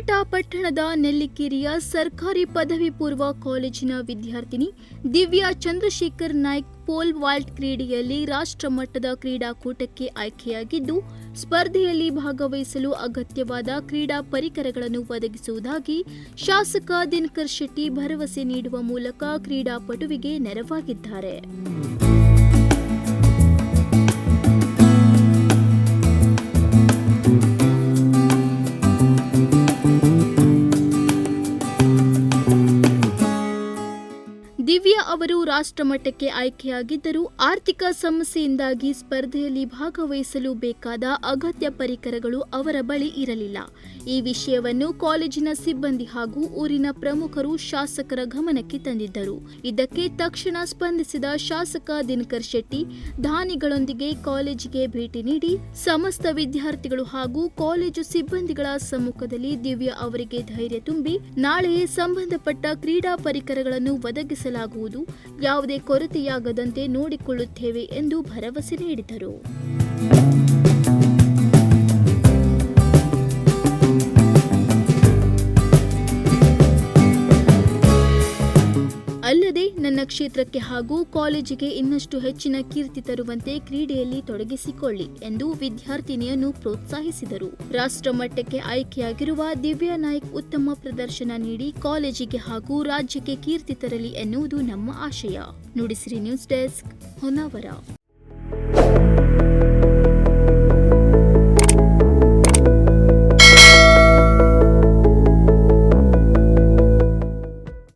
ಕುಮಟಾ ಪಟ್ಟಣದ ನೆಲ್ಲಿಕೇರಿಯ ಸರ್ಕಾರಿ ಪದವಿ ಪೂರ್ವ ಕಾಲೇಜಿನ ವಿದ್ಯಾರ್ಥಿನಿ ದಿವ್ಯಾ ಚಂದ್ರಶೇಖರ್ ನಾಯ್ಕ್ ಪೋಲ್ ವಾಲ್ಟ್ ಕ್ರೀಡೆಯಲ್ಲಿ ರಾಷ್ಟ್ರಮಟ್ಟದ ಕ್ರೀಡಾಕೂಟಕ್ಕೆ ಆಯ್ಕೆಯಾಗಿದ್ದು, ಸ್ಪರ್ಧೆಯಲ್ಲಿ ಭಾಗವಹಿಸಲು ಅಗತ್ಯವಾದ ಕ್ರೀಡಾ ಪರಿಕರಗಳನ್ನು ಒದಗಿಸುವುದಾಗಿ ಶಾಸಕ ದಿನಕರ್ ಶೆಟ್ಟಿ ಭರವಸೆ ನೀಡುವ ಮೂಲಕ ಕ್ರೀಡಾಪಟುವಿಗೆ ನೆರವಾಗಿದ್ದಾರೆ. ದಿವ್ಯಾ ಅವರು ರಾಷ್ಟ್ರಮಟ್ಟಕ್ಕೆ ಆಯ್ಕೆಯಾಗಿದ್ದರೂ ಆರ್ಥಿಕ ಸಮಸ್ಯೆಯಿಂದಾಗಿ ಸ್ಪರ್ಧೆಯಲ್ಲಿ ಭಾಗವಹಿಸಲು ಬೇಕಾದ ಅಗತ್ಯ ಪರಿಕರಗಳು ಅವರ ಬಳಿ ಇರಲಿಲ್ಲ. ಈ ವಿಷಯವನ್ನು ಕಾಲೇಜಿನ ಸಿಬ್ಬಂದಿ ಹಾಗೂ ಊರಿನ ಪ್ರಮುಖರು ಶಾಸಕರ ಗಮನಕ್ಕೆ ತಂದಿದ್ದರು. ಇದಕ್ಕೆ ತಕ್ಷಣ ಸ್ಪಂದಿಸಿದ ಶಾಸಕ ದಿನಕರ್ ಶೆಟ್ಟಿ, ದಾನಿಗಳೊಂದಿಗೆ ಕಾಲೇಜಿಗೆ ಭೇಟಿ ನೀಡಿ ಸಮಸ್ತ ವಿದ್ಯಾರ್ಥಿಗಳು ಹಾಗೂ ಕಾಲೇಜು ಸಿಬ್ಬಂದಿಗಳ ಸಮ್ಮುಖದಲ್ಲಿ ದಿವ್ಯಾ ಅವರಿಗೆ ಧೈರ್ಯ ತುಂಬಿ ನಾಳೆಯೇ ಸಂಬಂಧಪಟ್ಟ ಕ್ರೀಡಾ ಪರಿಕರಗಳನ್ನು ಒದಗಿಸಲಾಗುವುದು ಯಾವುದೇ ಕೊರತೆಯಾಗದಂತೆ ನೋಡಿಕೊಳ್ಳುತ್ತೇವೆ ಎಂದು ಭರವಸೆ ನೀಡಿದರು. ನನ್ನ ಕ್ಷೇತ್ರಕ್ಕೆ ಹಾಗೂ ಕಾಲೇಜಿಗೆ ಇನ್ನಷ್ಟು ಹೆಚ್ಚಿನ ಕೀರ್ತಿ ತರುವಂತೆ ಕ್ರೀಡೆಯಲ್ಲಿ ತೊಡಗಿಸಿಕೊಳ್ಳಿ ಎಂದು ವಿದ್ಯಾರ್ಥಿನಿಯನ್ನು ಪ್ರೋತ್ಸಾಹಿಸಿದರು. ರಾಷ್ಟ್ರಮಟ್ಟಕ್ಕೆ ಆಯ್ಕೆಯಾಗಿರುವ ದಿವ್ಯಾ ನಾಯ್ಕ್ ಉತ್ತಮ ಪ್ರದರ್ಶನ ನೀಡಿ ಕಾಲೇಜಿಗೆ ಹಾಗೂ ರಾಜ್ಯಕ್ಕೆ ಕೀರ್ತಿ ತರಲಿ ಎನ್ನುವುದು ನಮ್ಮ ಆಶಯ. Nudisiri news desk Honnavar.